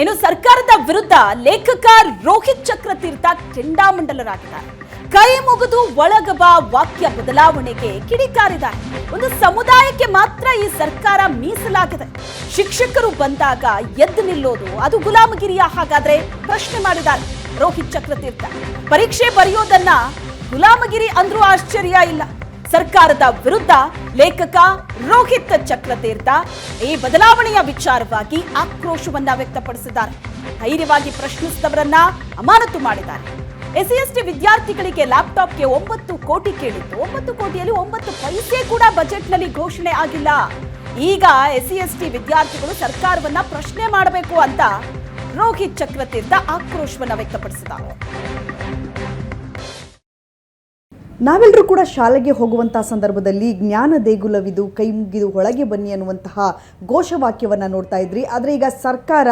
ಇನ್ನು ಸರ್ಕಾರದ ವಿರುದ್ಧ ಲೇಖಕ ರೋಹಿತ್ ಚಕ್ರತೀರ್ಥ ಕೆಂಡಾಮಂಡಲರಾಗಿದ್ದಾರೆ. ಕೈ ಮುಗಿದು ಒಳಗಬ ವಾಕ್ಯ ಬದಲಾವಣೆಗೆ ಕಿಡಿಕಾರಿದ್ದಾರೆ. ಒಂದು ಸಮುದಾಯಕ್ಕೆ ಮಾತ್ರ ಈ ಸರ್ಕಾರ ಮೀಸಲಾಗಿದೆ. ಶಿಕ್ಷಕರು ಬಂದಾಗ ಎದ್ದು ನಿಲ್ಲೋದು, ಅದು ಗುಲಾಮಗಿರಿಯ ಹಾಗಾದ್ರೆ ಪ್ರಶ್ನೆ ಮಾಡಿದ್ದಾರೆ ರೋಹಿತ್ ಚಕ್ರತೀರ್ಥ. ಪರೀಕ್ಷೆ ಬರೆಯೋದನ್ನ ಗುಲಾಮಗಿರಿ ಅಂದ್ರೂ ಆಶ್ಚರ್ಯ ಇಲ್ಲ. ಸರ್ಕಾರದ ವಿರುದ್ಧ ಲೇಖಕ ರೋಹಿತ್ ಚಕ್ರತೀರ್ಥ ಈ ಬದಲಾವಣೆಯ ವಿಚಾರವಾಗಿ ಆಕ್ರೋಶವನ್ನ ವ್ಯಕ್ತಪಡಿಸಿದ್ದಾರೆ. ಧೈರ್ಯವಾಗಿ ಪ್ರಶ್ನಿಸಿದವರನ್ನ ಅಮಾನತು ಮಾಡಿದ್ದಾರೆ. ಎಸ್ಸಿ ವಿದ್ಯಾರ್ಥಿಗಳಿಗೆ ಲ್ಯಾಪ್ಟಾಪ್ಗೆ ಒಂಬತ್ತು ಕೋಟಿ ಕೇಳಿತ್ತು ಒಂಬತ್ತು ಕೋಟಿಯಲ್ಲಿ ಒಂಬತ್ತು ಪೈಸೆ ಕೂಡ ಬಜೆಟ್ನಲ್ಲಿ ಘೋಷಣೆ ಆಗಿಲ್ಲ. ಈಗ ಎಸ್ಸಿ ಎಸ್ಟಿ ವಿದ್ಯಾರ್ಥಿಗಳು ಸರ್ಕಾರವನ್ನ ಪ್ರಶ್ನೆ ಮಾಡಬೇಕು ಅಂತ ರೋಹಿತ್ ಚಕ್ರತೀರ್ಥ ಆಕ್ರೋಶವನ್ನ ವ್ಯಕ್ತಪಡಿಸಿದ್ದಾರೆ. ನಾವೆಲ್ಲರೂ ಕೂಡ ಶಾಲೆಗೆ ಹೋಗುವಂತಹ ಸಂದರ್ಭದಲ್ಲಿ ಜ್ಞಾನ ದೇಗುಲವಿದು, ಕೈ ಮುಗಿದು ಒಳಗೆ ಬನ್ನಿ ಅನ್ನುವಂತಹ ಘೋಷವಾಕ್ಯವನ್ನು ನೋಡ್ತಾ ಇದ್ರಿ. ಆದರೆ ಈಗ ಸರ್ಕಾರ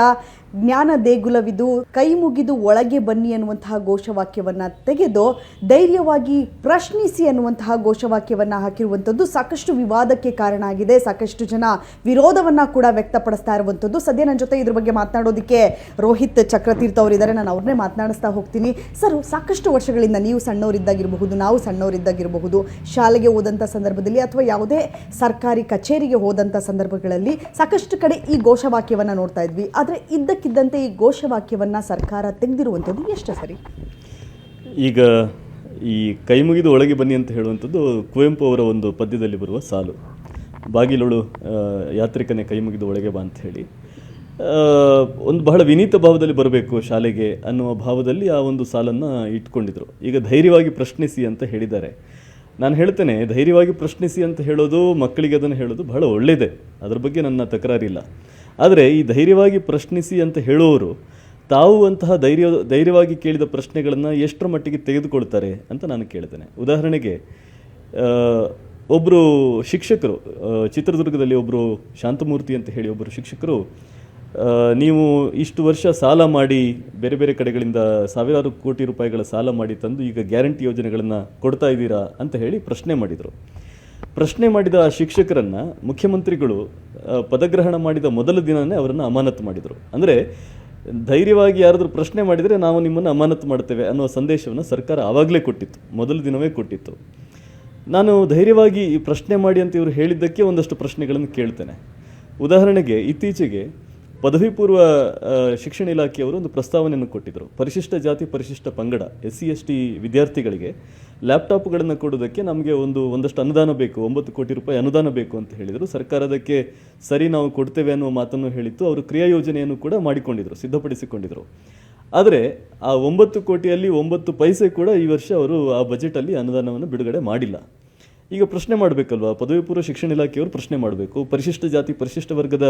ಜ್ಞಾನ ದೇಗುಲವಿದು, ಕೈ ಮುಗಿದು ಒಳಗೆ ಬನ್ನಿ ಅನ್ನುವಂತಹ ಘೋಷವಾಕ್ಯವನ್ನು ತೆಗೆದು ಧೈರ್ಯವಾಗಿ ಪ್ರಶ್ನಿಸಿ ಅನ್ನುವಂತಹ ಘೋಷವಾಕ್ಯವನ್ನು ಹಾಕಿರುವಂಥದ್ದು ಸಾಕಷ್ಟು ವಿವಾದಕ್ಕೆ ಕಾರಣ ಆಗಿದೆ. ಸಾಕಷ್ಟು ಜನ ವಿರೋಧವನ್ನು ಕೂಡ ವ್ಯಕ್ತಪಡಿಸ್ತಾ ಇರುವಂಥದ್ದು. ಸದ್ಯ ನನ್ನ ಜೊತೆ ಇದ್ರ ಬಗ್ಗೆ ಮಾತನಾಡೋದಕ್ಕೆ ರೋಹಿತ್ ಚಕ್ರತೀರ್ಥ ಅವರಿದ್ದಾರೆ. ನಾನು ಅವ್ರನ್ನೇ ಮಾತನಾಡಿಸ್ತಾ ಹೋಗ್ತೀನಿ. ಸರ್, ಸಾಕಷ್ಟು ವರ್ಷಗಳಿಂದ ನೀವು ಸಣ್ಣವರಿದ್ದಾಗಿರಬಹುದು, ನಾವು ಸಣ್ಣವರಿದ್ದಾಗಿರಬಹುದು. ಶಾಲೆಗೆ ಹೋದಂಥ ಸಂದರ್ಭದಲ್ಲಿ ಅಥವಾ ಯಾವುದೇ ಸರ್ಕಾರಿ ಕಚೇರಿಗೆ ಹೋದಂಥ ಸಂದರ್ಭಗಳಲ್ಲಿ ಸಾಕಷ್ಟು ಕಡೆ ಈ ಘೋಷವಾಕ್ಯವನ್ನು ನೋಡ್ತಾ ಇದ್ವಿ. ಆದರೆ ಇದ್ದಕ್ಕಿದ್ದಂತೆ ಈ ಘೋಷವಾಕ್ಯವನ್ನು ಸರ್ಕಾರ ತೆಗೆದಿರುವಂಥದ್ದು ಎಷ್ಟು ಸರಿ. ಈಗ ಈ ಕೈ ಮುಗಿದು ಒಳಗೆ ಬನ್ನಿ ಅಂತ ಹೇಳುವಂಥದ್ದು ಕುವೆಂಪು ಅವರ ಒಂದು ಪದ್ಯದಲ್ಲಿ ಬರುವ ಸಾಲು. ಬಾಗಿಲುಳು ಯಾತ್ರಿಕನೇ ಕೈ ಮುಗಿದು ಒಳಗೆ ಬಾ ಅಂತ ಹೇಳಿ. ಒಂದು ಬಹಳ ವಿನೀತ ಭಾವದಲ್ಲಿ ಬರಬೇಕು ಶಾಲೆಗೆ ಅನ್ನುವ ಭಾವದಲ್ಲಿ ಆ ಒಂದು ಸಾಲನ್ನು ಇಟ್ಕೊಂಡಿದ್ರು. ಈಗ ಧೈರ್ಯವಾಗಿ ಪ್ರಶ್ನಿಸಿ ಅಂತ ಹೇಳಿದ್ದಾರೆ. ನಾನು ಹೇಳ್ತೇನೆ, ಧೈರ್ಯವಾಗಿ ಪ್ರಶ್ನಿಸಿ ಅಂತ ಹೇಳೋದು ಮಕ್ಕಳಿಗೆ ಅದನ್ನು ಹೇಳೋದು ಬಹಳ ಒಳ್ಳೆಯದೇ ಅದ್ರ ಬಗ್ಗೆ ನನ್ನ ತಕರಾರಿಲ್ಲ. ಆದರೆ ಈ ಧೈರ್ಯವಾಗಿ ಪ್ರಶ್ನಿಸಿ ಅಂತ ಹೇಳುವವರು ತಾವು ಅಂತಹ ಧೈರ್ಯ, ಧೈರ್ಯವಾಗಿ ಕೇಳಿದ ಪ್ರಶ್ನೆಗಳನ್ನು ಎಷ್ಟರ ಮಟ್ಟಿಗೆ ತೆಗೆದುಕೊಳ್ತಾರೆ ಅಂತ ನಾನು ಕೇಳ್ತೇನೆ. ಉದಾಹರಣೆಗೆ ಒಬ್ಬರು ಶಿಕ್ಷಕರು ಚಿತ್ರದುರ್ಗದಲ್ಲಿ ಒಬ್ಬರು ಶಾಂತಮೂರ್ತಿ ಅಂತ ಹೇಳಿ ಒಬ್ಬರು ಶಿಕ್ಷಕರು ನೀವು ಇಷ್ಟು ವರ್ಷ ಸಾಲ ಮಾಡಿ, ಬೇರೆ ಬೇರೆ ಕಡೆಗಳಿಂದ ಸಾವಿರಾರು ಕೋಟಿ ರೂಪಾಯಿಗಳ ಸಾಲ ಮಾಡಿ ತಂದು ಈಗ ಗ್ಯಾರಂಟಿ ಯೋಜನೆಗಳನ್ನು ಕೊಡ್ತಾ ಇದ್ದೀರಾ ಅಂತ ಹೇಳಿ ಪ್ರಶ್ನೆ ಮಾಡಿದರು. ಪ್ರಶ್ನೆ ಮಾಡಿದ ಆ ಶಿಕ್ಷಕರನ್ನು ಮುಖ್ಯಮಂತ್ರಿಗಳು ಪದಗ್ರಹಣ ಮಾಡಿದ ಮೊದಲ ದಿನವೇ ಅವರನ್ನು ಅಮಾನತು ಮಾಡಿದರು. ಅಂದರೆ ಧೈರ್ಯವಾಗಿ ಯಾರಾದರೂ ಪ್ರಶ್ನೆ ಮಾಡಿದರೆ ನಾವು ನಿಮ್ಮನ್ನು ಅಮಾನತು ಮಾಡ್ತೇವೆ ಅನ್ನೋ ಸಂದೇಶವನ್ನು ಸರ್ಕಾರ ಆವಾಗಲೇ ಕೊಟ್ಟಿತ್ತು, ಮೊದಲ ದಿನವೇ ಕೊಟ್ಟಿತ್ತು. ನಾನು ಧೈರ್ಯವಾಗಿ ಈ ಪ್ರಶ್ನೆ ಮಾಡಿ ಅಂತ ಇವರು ಹೇಳಿದ್ದಕ್ಕೆ ಒಂದಷ್ಟು ಪ್ರಶ್ನೆಗಳನ್ನು ಕೇಳ್ತೇನೆ. ಉದಾಹರಣೆಗೆ ಇತ್ತೀಚೆಗೆ ಪದವಿ ಪೂರ್ವ ಶಿಕ್ಷಣ ಇಲಾಖೆಯವರು ಒಂದು ಪ್ರಸ್ತಾವನೆಯನ್ನು ಕೊಟ್ಟಿದ್ದರು. ಪರಿಶಿಷ್ಟ ಜಾತಿ, ಪರಿಶಿಷ್ಟ ಪಂಗಡ ಎಸ್ ಸಿ ಎಸ್ ಟಿ ವಿದ್ಯಾರ್ಥಿಗಳಿಗೆ ಲ್ಯಾಪ್ಟಾಪ್ಗಳನ್ನು ಕೊಡೋದಕ್ಕೆ ನಮಗೆ ಒಂದು, ಒಂದಷ್ಟು ಅನುದಾನ ಬೇಕು, ಒಂಬತ್ತು ಕೋಟಿ ರೂಪಾಯಿ ಅನುದಾನ ಬೇಕು ಅಂತ ಹೇಳಿದರು. ಸರ್ಕಾರ ಅದಕ್ಕೆ ಸರಿ ನಾವು ಕೊಡ್ತೇವೆ ಅನ್ನುವ ಮಾತನ್ನು ಹೇಳಿತ್ತು. ಅವರು ಕ್ರಿಯಾ ಯೋಜನೆಯನ್ನು ಕೂಡ ಮಾಡಿಕೊಂಡಿದ್ರು, ಸಿದ್ಧಪಡಿಸಿಕೊಂಡಿದ್ರು. ಆದರೆ ಆ ಒಂಬತ್ತು ಕೋಟಿಯಲ್ಲಿ ಒಂಬತ್ತು ಪೈಸೆ ಕೂಡ ಈ ವರ್ಷ ಅವರು ಆ ಬಜೆಟಲ್ಲಿ ಅನುದಾನವನ್ನು ಬಿಡುಗಡೆ ಮಾಡಿಲ್ಲ. ಈಗ ಪ್ರಶ್ನೆ ಮಾಡಬೇಕಲ್ವಾ? ಪದವಿ ಪೂರ್ವ ಶಿಕ್ಷಣ ಇಲಾಖೆಯವರು ಪ್ರಶ್ನೆ ಮಾಡಬೇಕು. ಪರಿಶಿಷ್ಟ ಜಾತಿ, ಪರಿಶಿಷ್ಟ ವರ್ಗದ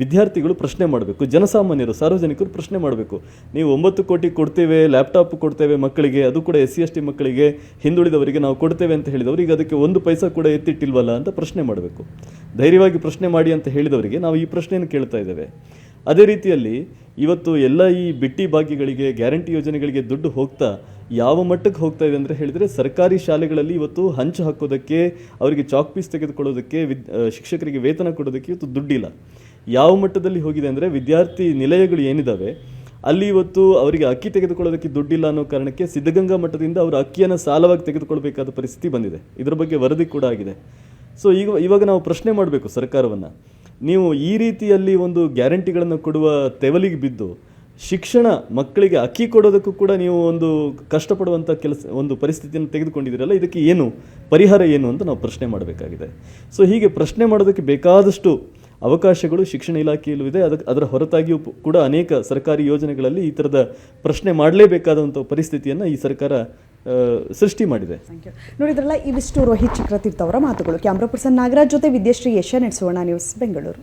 ವಿದ್ಯಾರ್ಥಿಗಳು ಪ್ರಶ್ನೆ ಮಾಡಬೇಕು. ಜನಸಾಮಾನ್ಯರು, ಸಾರ್ವಜನಿಕರು ಪ್ರಶ್ನೆ ಮಾಡಬೇಕು. ನೀವು ಒಂಬತ್ತು ಕೋಟಿ ಕೊಡ್ತೇವೆ, ಲ್ಯಾಪ್ಟಾಪ್ ಕೊಡ್ತೇವೆ ಮಕ್ಕಳಿಗೆ, ಅದು ಕೂಡ ಎಸ್ ಸಿ ಎಸ್ ಟಿ ಮಕ್ಕಳಿಗೆ ಹಿಂದುಳಿದವರಿಗೆ ನಾವು ಕೊಡ್ತೇವೆ ಅಂತ ಹೇಳಿದವರು. ಈಗ ಅದಕ್ಕೆ ಒಂದು ಪೈಸಾ ಕೂಡ ಎತ್ತಿಟ್ಟಿಲ್ವಲ್ಲ ಅಂತ ಪ್ರಶ್ನೆ ಮಾಡಬೇಕು. ಧೈರ್ಯವಾಗಿ ಪ್ರಶ್ನೆ ಮಾಡಿ ಅಂತ ಹೇಳಿದವರಿಗೆ ನಾವು ಈ ಪ್ರಶ್ನೆಯನ್ನು ಕೇಳ್ತಾ ಇದ್ದೇವೆ. ಅದೇ ರೀತಿಯಲ್ಲಿ ಇವತ್ತು ಎಲ್ಲ ಈ ಬಿಟ್ಟಿ ಭಾಗ್ಯಗಳಿಗೆ ಗ್ಯಾರಂಟಿ ಯೋಜನೆಗಳಿಗೆ ದುಡ್ಡು ಹೋಗ್ತಾ ಯಾವ ಮಟ್ಟಕ್ಕೆ ಹೋಗ್ತಾ ಇದೆ ಅಂದರೆ ಹೇಳಿದರೆ ಸರ್ಕಾರಿ ಶಾಲೆಗಳಲ್ಲಿ ಇವತ್ತು ಹಂಚು ಹಾಕೋದಕ್ಕೆ, ಅವರಿಗೆ ಚಾಕ್ ಪೀಸ್ ತೆಗೆದುಕೊಳ್ಳೋದಕ್ಕೆ, ವಿದ್ ಶಿಕ್ಷಕರಿಗೆ ವೇತನ ಕೊಡೋದಕ್ಕೆ ಇವತ್ತು ದುಡ್ಡಿಲ್ಲ. ಯಾವ ಮಟ್ಟದಲ್ಲಿ ಹೋಗಿದೆ ಅಂದರೆ ವಿದ್ಯಾರ್ಥಿ ನಿಲಯಗಳು ಏನಿದ್ದಾವೆ ಅಲ್ಲಿ ಇವತ್ತು ಅವರಿಗೆ ಅಕ್ಕಿ ತೆಗೆದುಕೊಳ್ಳೋದಕ್ಕೆ ದುಡ್ಡಿಲ್ಲ ಅನ್ನೋ ಕಾರಣಕ್ಕೆ ಸಿದ್ಧಗಂಗಾ ಮಠದಿಂದ ಅವರು ಅಕ್ಕಿಯನ್ನು ಸಾಲವಾಗಿ ತೆಗೆದುಕೊಳ್ಬೇಕಾದ ಪರಿಸ್ಥಿತಿ ಬಂದಿದೆ. ಇದರ ಬಗ್ಗೆ ವರದಿ ಕೂಡ ಆಗಿದೆ. ಸೊ ಈಗ, ಇವಾಗ ನಾವು ಪ್ರಶ್ನೆ ಮಾಡಬೇಕು ಸರ್ಕಾರವನ್ನು. ನೀವು ಈ ರೀತಿಯಲ್ಲಿ ಒಂದು ಗ್ಯಾರಂಟಿಗಳನ್ನು ಕೊಡುವ ತೆವಲಿಗೆ ಬಿದ್ದು ಶಿಕ್ಷಣ ಮಕ್ಕಳಿಗೆ ಅಕ್ಕಿ ಕೊಡೋದಕ್ಕೂ ಕೂಡ ನೀವು ಒಂದು ಕಷ್ಟಪಡುವಂಥ ಕೆಲಸ, ಒಂದು ಪರಿಸ್ಥಿತಿಯನ್ನು ತೆಗೆದುಕೊಂಡಿದ್ದೀರಲ್ಲ, ಇದಕ್ಕೆ ಏನು ಪರಿಹಾರ ಏನು ಅಂತ ನಾವು ಪ್ರಶ್ನೆ ಮಾಡಬೇಕಾಗಿದೆ. ಸೊ, ಹೀಗೆ ಪ್ರಶ್ನೆ ಮಾಡೋದಕ್ಕೆ ಬೇಕಾದಷ್ಟು ಅವಕಾಶಗಳು ಶಿಕ್ಷಣ ಇಲಾಖೆಯಲ್ಲೂ ಇದೆ. ಅದಕ್ಕೆ ಅದರ ಹೊರತಾಗಿಯೂ ಕೂಡ ಅನೇಕ ಸರ್ಕಾರಿ ಯೋಜನೆಗಳಲ್ಲಿ ಈ ಥರದ ಪ್ರಶ್ನೆ ಮಾಡಲೇಬೇಕಾದಂಥ ಪರಿಸ್ಥಿತಿಯನ್ನು ಈ ಸರ್ಕಾರ ಸೃಷ್ಟಿ ಮಾಡಿದೆ. ನೋಡಿದ್ರಲ್ಲ, ಇವಿಷ್ಟು ರೋಹಿತ್ ಚಕ್ರತೀರ್ಥ ಅವರ ಮಾತುಗಳು. ಕ್ಯಾಮ್ರಾ ಪರ್ಸನ್ ನಾಗರಾಜ್ ಜೊತೆ Vidyashree Asianet Suvarna news, Bengaluru.